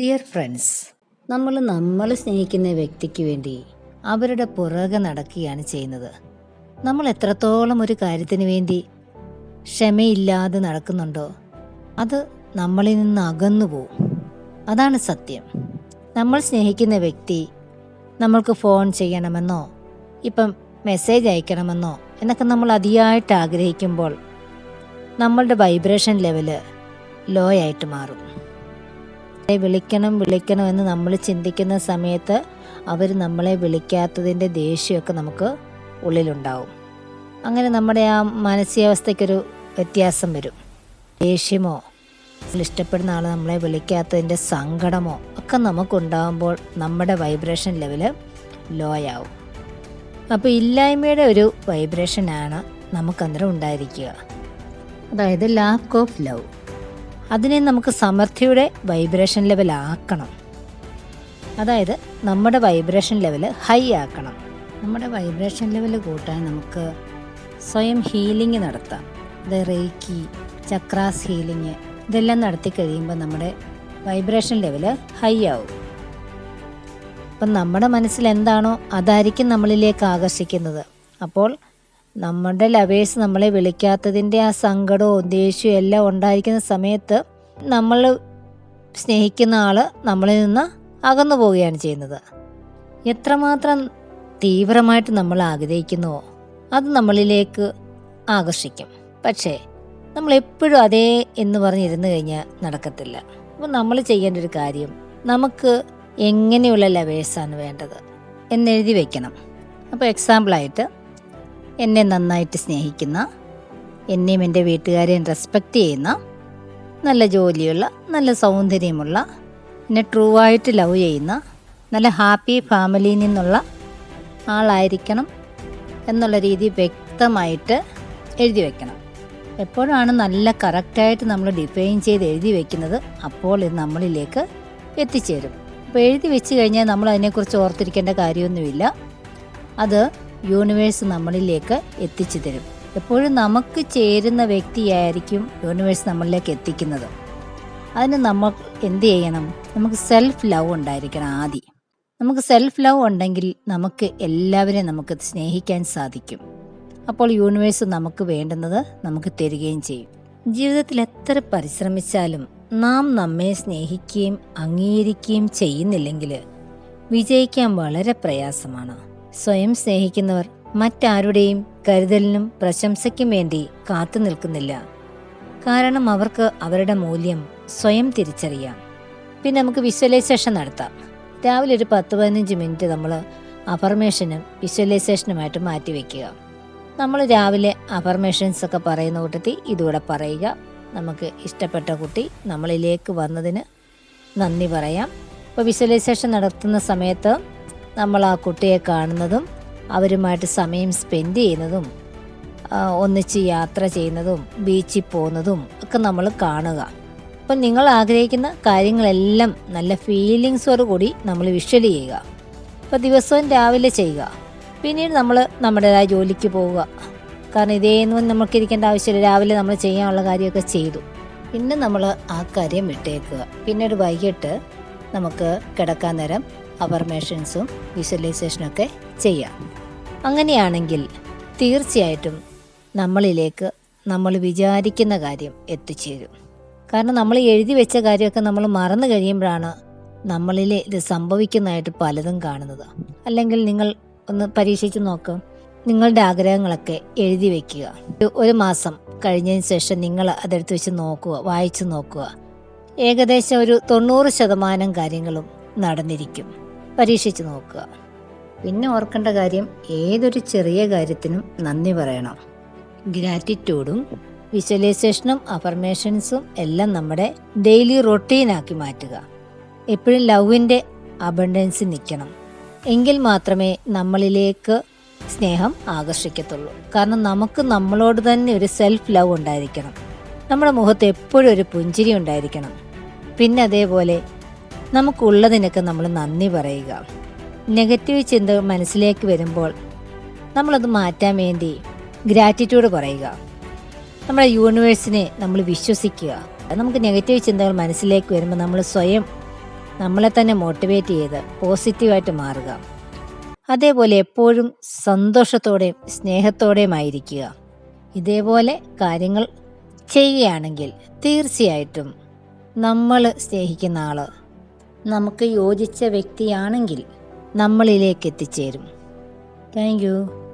Dear friends നമ്മൾ നമ്മൾ സ്നേഹിക്കുന്ന വ്യക്തിക്ക് വേണ്ടി അവരുടെ പുറകെ നടക്കുകയാണ് ചെയ്യുന്നത്. നമ്മൾ എത്രത്തോളം ഒരു കാര്യത്തിന് വേണ്ടി ക്ഷമയില്ലാതെ നടക്കുന്നുണ്ടോ അത് നമ്മളിൽ നിന്ന് അകന്നു പോവും. അതാണ് സത്യം. നമ്മൾ സ്നേഹിക്കുന്ന വ്യക്തി നമ്മൾക്ക് ഫോൺ ചെയ്യണമെന്നോ ഇപ്പം മെസ്സേജ് അയക്കണമെന്നോ എന്നൊക്കെ നമ്മൾ അതിയായിട്ട് ആഗ്രഹിക്കുമ്പോൾ നമ്മളുടെ വൈബ്രേഷൻ ലെവൽ ലോ ആയിട്ട് മാറും. വിളിക്കണം വിളിക്കണം എന്ന് നമ്മൾ ചിന്തിക്കുന്ന സമയത്ത് അവർ നമ്മളെ വിളിക്കാത്തതിന്റെ ദേഷ്യമൊക്കെ നമുക്ക് ഉള്ളിലുണ്ടാവും. അങ്ങനെ നമ്മുടെ ആ മാനസികാവസ്ഥയ്ക്കൊരു വ്യത്യാസം വരും. ദേഷ്യമോ ഇഷ്ടപ്പെടുന്ന ആൾ നമ്മളെ വിളിക്കാത്തതിന്റെ സങ്കടമോ ഒക്കെ നമുക്കുണ്ടാകുമ്പോൾ നമ്മുടെ വൈബ്രേഷൻ ലെവൽ ലോ ആവും അപ്പോൾ ഇല്ലായ്മയുടെ ഒരു വൈബ്രേഷനാണ് നമുക്കന്നേരം ഉണ്ടായിരിക്കുക. അതായത് ലാക്ക് ഓഫ് ലവ് അതിനെ നമുക്ക് സമൃദ്ധിയുടെ വൈബ്രേഷൻ ലെവൽ ആക്കണം. അതായത് നമ്മുടെ വൈബ്രേഷൻ ലെവൽ ഹൈ ആക്കണം. നമ്മുടെ വൈബ്രേഷൻ ലെവൽ കൂട്ടാൻ നമുക്ക് സ്വയം ഹീലിംഗ് നടത്താം. അത് റേക്കി ചക്രാസ് ഹീലിംഗ് ഇതെല്ലാം നടത്തി കഴിയുമ്പോൾ നമ്മുടെ വൈബ്രേഷൻ ലെവൽ ഹൈ ആവും. അപ്പം നമ്മുടെ മനസ്സിൽ എന്താണോ അതായിരിക്കും നമ്മളിലേക്ക് ആകർഷിക്കുന്നത്. അപ്പോൾ നമ്മുടെ ലവേഴ്സ് നമ്മളെ വിളിക്കാത്തതിന്റെ ആ സങ്കടവും ദേഷ്യവും എല്ലാം ഉണ്ടായിരിക്കുന്ന സമയത്ത് നമ്മൾ സ്നേഹിക്കുന്ന ആൾ നമ്മളിൽ നിന്ന് അകന്നു പോവുകയാണ് ചെയ്യുന്നത്. എത്രമാത്രം തീവ്രമായിട്ട് നമ്മൾ ആഗ്രഹിക്കുന്നുവോ അത് നമ്മളിലേക്ക് ആകർഷിക്കും. പക്ഷേ നമ്മൾ എപ്പോഴും അതേ എന്ന് പറഞ്ഞിരുന്നു കഴിഞ്ഞാൽ നടക്കത്തില്ല. അപ്പോൾ നമ്മൾ ചെയ്യേണ്ട ഒരു കാര്യം നമുക്ക് എങ്ങനെയുള്ള ലവേഴ്സാണ് വേണ്ടത് എന്നെഴുതി വെക്കണം. അപ്പോൾ എക്സാമ്പിളായിട്ട് എന്നെ നന്നായിട്ട് സ്നേഹിക്കുന്ന എന്നെയും എന്റെ വീട്ടുകാരെയും റെസ്പെക്റ്റ് ചെയ്യുന്ന നല്ല ജോലിയുള്ള നല്ല സൗന്ദര്യമുള്ള എന്നെ ട്രൂ ആയിട്ട് ലവ് ചെയ്യുന്ന നല്ല ഹാപ്പി ഫാമിലിയിൽ നിന്നുള്ള ആളായിരിക്കണം എന്നുള്ള രീതി വ്യക്തമായിട്ട് എഴുതി വെക്കണം. എപ്പോഴാണ് നല്ല കറക്റ്റായിട്ട് നമ്മൾ ഡിഫൈൻ ചെയ്ത് എഴുതി വെക്കുന്നത്? അപ്പോൾ ഇത് നമ്മളിലേക്ക് എത്തിച്ചേരും. അപ്പോൾ എഴുതി വെച്ച് കഴിഞ്ഞാൽ നമ്മൾ അതിനെക്കുറിച്ച് ഓർത്തിരിക്കേണ്ട കാര്യമൊന്നുമില്ല. അത് യൂണിവേഴ്സ് നമ്മളിലേക്ക് എത്തിച്ചു തരും. എപ്പോഴും നമുക്ക് ചേരുന്ന വ്യക്തിയായിരിക്കും യൂണിവേഴ്സ് നമ്മളിലേക്ക് എത്തിക്കുന്നത്. അതിന് നമ്മൾ എന്ത് ചെയ്യണം? നമുക്ക് സെൽഫ് ലവ് ഉണ്ടായിരിക്കണം ആദ്യം നമുക്ക് സെൽഫ് ലവ് ഉണ്ടെങ്കിൽ നമുക്ക് എല്ലാവരെയും നമുക്ക് സ്നേഹിക്കാൻ സാധിക്കും. അപ്പോൾ യൂണിവേഴ്സ് നമുക്ക് വേണ്ടുന്നത് നമുക്ക് തരികയും ചെയ്യും. ജീവിതത്തിൽ എത്ര പരിശ്രമിച്ചാലും നാം നമ്മെ സ്നേഹിക്കുകയും അംഗീകരിക്കുകയും ചെയ്യുന്നില്ലെങ്കിൽ വിജയിക്കാൻ വളരെ പ്രയാസമാണ്. സ്വയം സ്നേഹിക്കുന്നവർ മറ്റാരുടെയും കരുതലിനും പ്രശംസയ്ക്കും വേണ്ടി കാത്തു നിൽക്കുന്നില്ല. കാരണം അവർക്ക് അവരുടെ മൂല്യം സ്വയം തിരിച്ചറിയാം. പിന്നെ നമുക്ക് വിഷ്വലൈസേഷൻ നടത്താം. രാവിലെ ഒരു പത്ത് പതിനഞ്ച് മിനിറ്റ് നമ്മൾ അഫർമേഷനും വിഷ്വലൈസേഷനുമായിട്ട് മാറ്റി വെക്കുക. നമ്മൾ രാവിലെ അഫർമേഷൻസ് ഒക്കെ പറയുന്ന കൂട്ടത്തിൽ ഇതുകൂടെ പറയുക. നമുക്ക് ഇഷ്ടപ്പെട്ട കുട്ടി നമ്മളിലേക്ക് വന്നതിന് നന്ദി പറയാം. ഇപ്പോൾ വിഷ്വലൈസേഷൻ നടത്തുന്ന സമയത്ത് നമ്മൾ ആ കുട്ടിയെ കാണുന്നതും അവരുമായിട്ട് സമയം സ്പെൻഡ് ചെയ്യുന്നതും ഒന്നിച്ച് യാത്ര ചെയ്യുന്നതും ബീച്ചിൽ പോകുന്നതും ഒക്കെ നമ്മൾ കാണുക. അപ്പം നിങ്ങൾ ആഗ്രഹിക്കുന്ന കാര്യങ്ങളെല്ലാം നല്ല ഫീലിങ്സോട് കൂടി നമ്മൾ വിഷ്വൽ ചെയ്യുക. അപ്പോൾ ദിവസവും രാവിലെ ചെയ്യുക. പിന്നീട് നമ്മൾ നമ്മുടേതായ ജോലിക്ക് പോവുക. കാരണം ഇതേന്നും നമുക്ക് ഇരിക്കേണ്ട ആവശ്യമില്ല. രാവിലെ നമ്മൾ ചെയ്യാനുള്ള കാര്യമൊക്കെ ചെയ്തു. പിന്നെ നമ്മൾ ആ കാര്യം വിട്ടേക്കുക. പിന്നീട് വൈകിട്ട് നമുക്ക് കിടക്കാൻ നേരം അഫർമേഷൻസും വിഷ്വലൈസേഷനൊക്കെ ചെയ്യാം. അങ്ങനെയാണെങ്കിൽ തീർച്ചയായിട്ടും നമ്മളിലേക്ക് നമ്മൾ വിചാരിക്കുന്ന കാര്യം എത്തിച്ചേരും. കാരണം നമ്മൾ എഴുതി വെച്ച കാര്യമൊക്കെ നമ്മൾ മറന്നു കഴിയുമ്പോഴാണ് നമ്മളിൽ ഇത് സംഭവിക്കുന്നതായിട്ട് പലതും കാണുന്നത്. അല്ലെങ്കിൽ നിങ്ങൾ ഒന്ന് പരീക്ഷിച്ച് നോക്ക്. നിങ്ങളുടെ ആഗ്രഹങ്ങളൊക്കെ എഴുതി വെക്കുക. ഒരു- മാസം കഴിഞ്ഞതിന് ശേഷം നിങ്ങൾ അതെടുത്ത് വെച്ച് നോക്കുക വായിച്ചു നോക്കുക. ഏകദേശം ഒരു തൊണ്ണൂറ് ശതമാനം കാര്യങ്ങളും നടന്നിരിക്കും. പരീക്ഷിച്ച് നോക്കുക. പിന്നെ ഓർക്കേണ്ട കാര്യം ഏതൊരു ചെറിയ കാര്യത്തിനും നന്ദി പറയണം. ഗ്രാറ്റിറ്റ്യൂഡും വിഷ്വലൈസേഷനും അഫർമേഷൻസും എല്ലാം നമ്മുടെ ഡെയിലി റൊട്ടീനാക്കി മാറ്റുക. എപ്പോഴും ലവിന്റെ അബണ്ടൻസ് നിൽക്കണം. എങ്കിൽ മാത്രമേ നമ്മളിലേക്ക് സ്നേഹം ആകർഷിക്കത്തുള്ളൂ. കാരണം നമുക്ക് നമ്മളോട് തന്നെ ഒരു സെൽഫ് ലവ് ഉണ്ടായിരിക്കണം. നമ്മുടെ മുഖത്ത് എപ്പോഴും ഒരു പുഞ്ചിരി ഉണ്ടായിരിക്കണം. പിന്നെ അതേപോലെ നമുക്കുള്ളതിനൊക്കെ നമ്മൾ നന്ദി പറയുക. നെഗറ്റീവ് ചിന്ത മനസ്സിലേക്ക് വരുമ്പോൾ നമ്മളത് മാറ്റാൻ വേണ്ടി ഗ്രാറ്റിറ്റ്യൂഡ് പറയുക നമ്മുടെ യൂണിവേഴ്സിനെ നമ്മൾ വിശ്വസിക്കുക. നമുക്ക് നെഗറ്റീവ് ചിന്തകൾ മനസ്സിലേക്ക് വരുമ്പോൾ നമ്മൾ സ്വയം നമ്മളെ തന്നെ മോട്ടിവേറ്റ് ചെയ്ത് പോസിറ്റീവായിട്ട് മാറുക. അതേപോലെ എപ്പോഴും സന്തോഷത്തോടെയും സ്നേഹത്തോടെയും ആയിരിക്കുക. ഇതേപോലെ കാര്യങ്ങൾ ചെയ്യുകയാണെങ്കിൽ തീർച്ചയായിട്ടും നമ്മൾ സ്നേഹിക്കുന്ന ആൾ നമുക്ക് യോജിച്ച വ്യക്തിയാണെങ്കിൽ നമ്മളിലേക്ക് എത്തിച്ചേരും. താങ്ക്